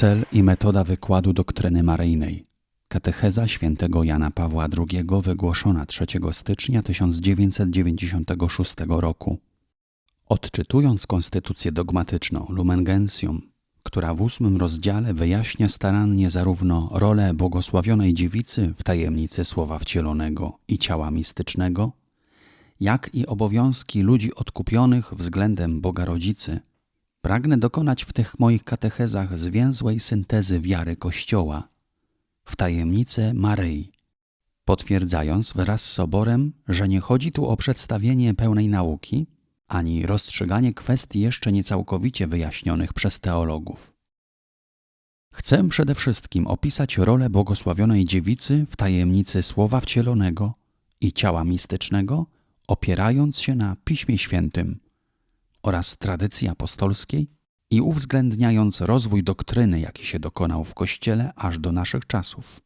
Cel i metoda wykładu doktryny maryjnej. Katecheza świętego Jana Pawła II wygłoszona 3 stycznia 1996 roku. Odczytując konstytucję dogmatyczną Lumen Gentium, która w ósmym rozdziale wyjaśnia starannie zarówno rolę błogosławionej dziewicy w tajemnicy Słowa Wcielonego i ciała mistycznego, jak i obowiązki ludzi odkupionych względem Boga Rodzicy, pragnę dokonać w tych moich katechezach zwięzłej syntezy wiary Kościoła w tajemnicę Maryi, potwierdzając wraz z Soborem, że nie chodzi tu o przedstawienie pełnej nauki, ani rozstrzyganie kwestii jeszcze niecałkowicie wyjaśnionych przez teologów. Chcę przede wszystkim opisać rolę błogosławionej dziewicy w tajemnicy Słowa Wcielonego i ciała mistycznego, opierając się na Piśmie Świętym oraz tradycji apostolskiej i uwzględniając rozwój doktryny, jaki się dokonał w Kościele aż do naszych czasów.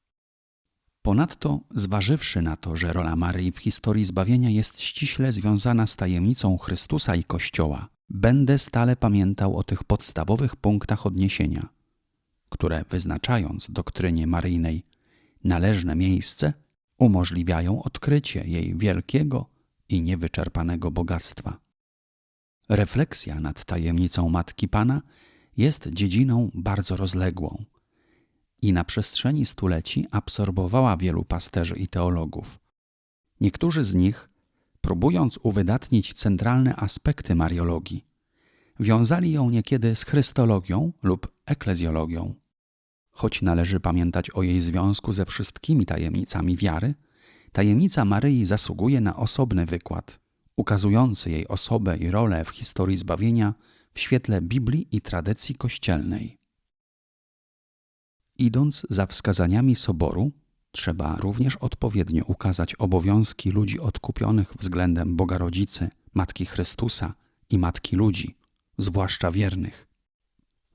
Ponadto, zważywszy na to, że rola Maryi w historii zbawienia jest ściśle związana z tajemnicą Chrystusa i Kościoła, będę stale pamiętał o tych podstawowych punktach odniesienia, które wyznaczając doktrynie maryjnej należne miejsce, umożliwiają odkrycie jej wielkiego i niewyczerpanego bogactwa. Refleksja nad tajemnicą Matki Pana jest dziedziną bardzo rozległą i na przestrzeni stuleci absorbowała wielu pasterzy i teologów. Niektórzy z nich, próbując uwydatnić centralne aspekty mariologii, wiązali ją niekiedy z chrystologią lub eklezjologią. Choć należy pamiętać o jej związku ze wszystkimi tajemnicami wiary, tajemnica Maryi zasługuje na osobny wykład, ukazujący jej osobę i rolę w historii zbawienia w świetle Biblii i tradycji kościelnej. Idąc za wskazaniami Soboru, trzeba również odpowiednio ukazać obowiązki ludzi odkupionych względem Boga Rodzicy, Matki Chrystusa i Matki ludzi, zwłaszcza wiernych.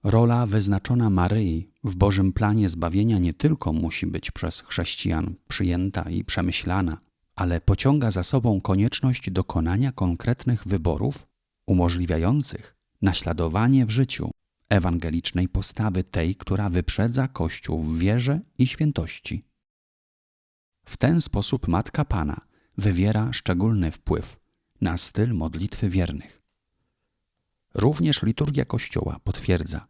Rola wyznaczona Maryi w Bożym planie zbawienia nie tylko musi być przez chrześcijan przyjęta i przemyślana, ale pociąga za sobą konieczność dokonania konkretnych wyborów umożliwiających naśladowanie w życiu ewangelicznej postawy tej, która wyprzedza Kościół w wierze i świętości. W ten sposób Matka Pana wywiera szczególny wpływ na styl modlitwy wiernych. Również liturgia Kościoła potwierdza,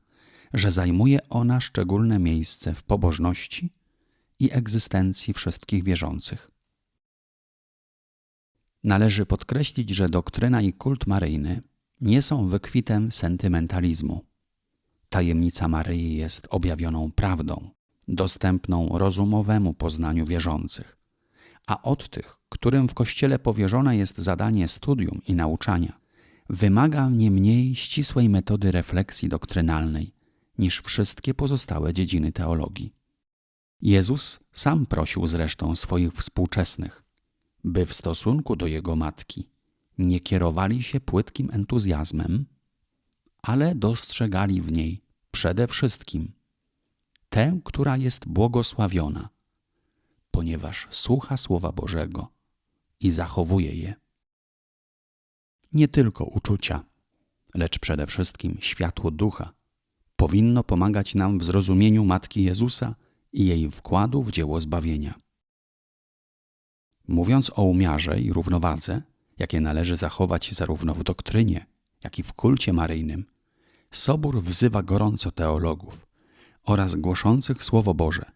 że zajmuje ona szczególne miejsce w pobożności i egzystencji wszystkich wierzących. Należy podkreślić, że doktryna i kult maryjny nie są wykwitem sentymentalizmu. Tajemnica Maryi jest objawioną prawdą, dostępną rozumowemu poznaniu wierzących, a od tych, którym w Kościele powierzone jest zadanie studium i nauczania, wymaga nie mniej ścisłej metody refleksji doktrynalnej niż wszystkie pozostałe dziedziny teologii. Jezus sam prosił zresztą swoich współczesnych, by w stosunku do jego matki nie kierowali się płytkim entuzjazmem, ale dostrzegali w niej przede wszystkim tę, która jest błogosławiona, ponieważ słucha Słowa Bożego i zachowuje je. Nie tylko uczucia, lecz przede wszystkim światło ducha powinno pomagać nam w zrozumieniu Matki Jezusa i jej wkładu w dzieło zbawienia. Mówiąc o umiarze i równowadze, jakie należy zachować zarówno w doktrynie, jak i w kulcie maryjnym, Sobór wzywa gorąco teologów oraz głoszących Słowo Boże,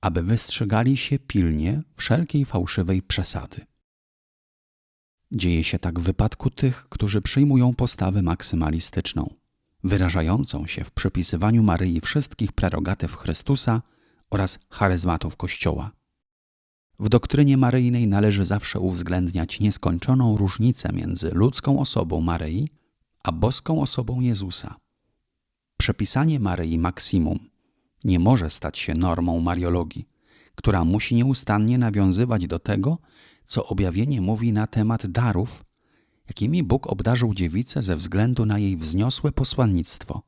aby wystrzegali się pilnie wszelkiej fałszywej przesady. Dzieje się tak w wypadku tych, którzy przyjmują postawę maksymalistyczną, wyrażającą się w przypisywaniu Maryi wszystkich prerogatyw Chrystusa oraz charyzmatów Kościoła. W doktrynie maryjnej należy zawsze uwzględniać nieskończoną różnicę między ludzką osobą Maryi a boską osobą Jezusa. Przepisanie Maryi maksimum nie może stać się normą Mariologii, która musi nieustannie nawiązywać do tego, co objawienie mówi na temat darów, jakimi Bóg obdarzył dziewicę ze względu na jej wzniosłe posłannictwo.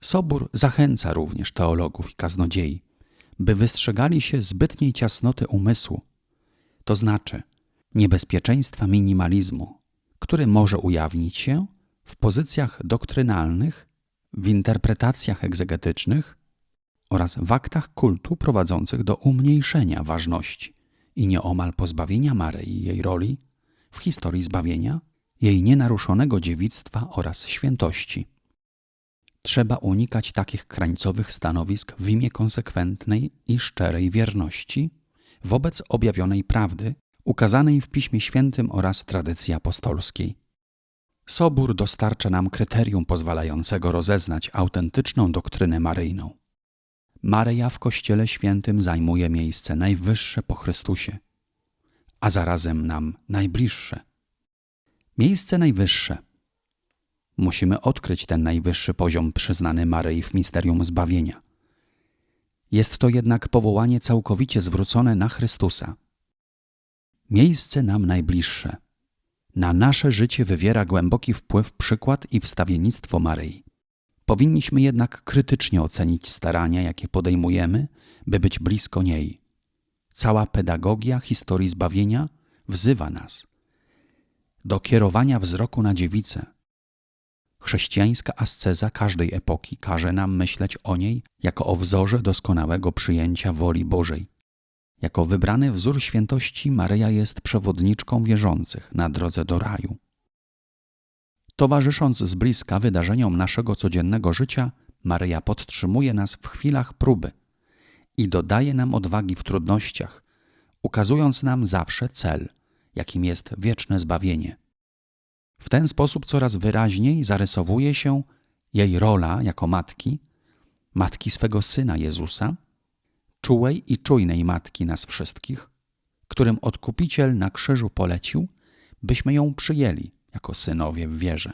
Sobór zachęca również teologów i kaznodziei, by wystrzegali się zbytniej ciasnoty umysłu, to znaczy niebezpieczeństwa minimalizmu, który może ujawnić się w pozycjach doktrynalnych, w interpretacjach egzegetycznych oraz w aktach kultu prowadzących do umniejszenia ważności i nieomal pozbawienia Maryi jej roli w historii zbawienia, jej nienaruszonego dziewictwa oraz świętości. Trzeba unikać takich krańcowych stanowisk w imię konsekwentnej i szczerej wierności wobec objawionej prawdy ukazanej w Piśmie Świętym oraz tradycji apostolskiej. Sobór dostarcza nam kryterium pozwalającego rozeznać autentyczną doktrynę maryjną. Maryja w Kościele Świętym zajmuje miejsce najwyższe po Chrystusie, a zarazem nam najbliższe. Miejsce najwyższe. Musimy odkryć ten najwyższy poziom przyznany Maryi w misterium zbawienia. Jest to jednak powołanie całkowicie zwrócone na Chrystusa. Miejsce nam najbliższe. Na nasze życie wywiera głęboki wpływ przykład i wstawiennictwo Maryi. Powinniśmy jednak krytycznie ocenić starania, jakie podejmujemy, by być blisko niej. Cała pedagogia historii zbawienia wzywa nas do kierowania wzroku na dziewicę. Chrześcijańska asceza każdej epoki każe nam myśleć o niej jako o wzorze doskonałego przyjęcia woli Bożej. Jako wybrany wzór świętości Maryja jest przewodniczką wierzących na drodze do raju. Towarzysząc z bliska wydarzeniom naszego codziennego życia, Maryja podtrzymuje nas w chwilach próby i dodaje nam odwagi w trudnościach, ukazując nam zawsze cel, jakim jest wieczne zbawienie. W ten sposób coraz wyraźniej zarysowuje się jej rola jako matki, matki swego syna Jezusa, czułej i czujnej matki nas wszystkich, którym Odkupiciel na krzyżu polecił, byśmy ją przyjęli jako synowie w wierze.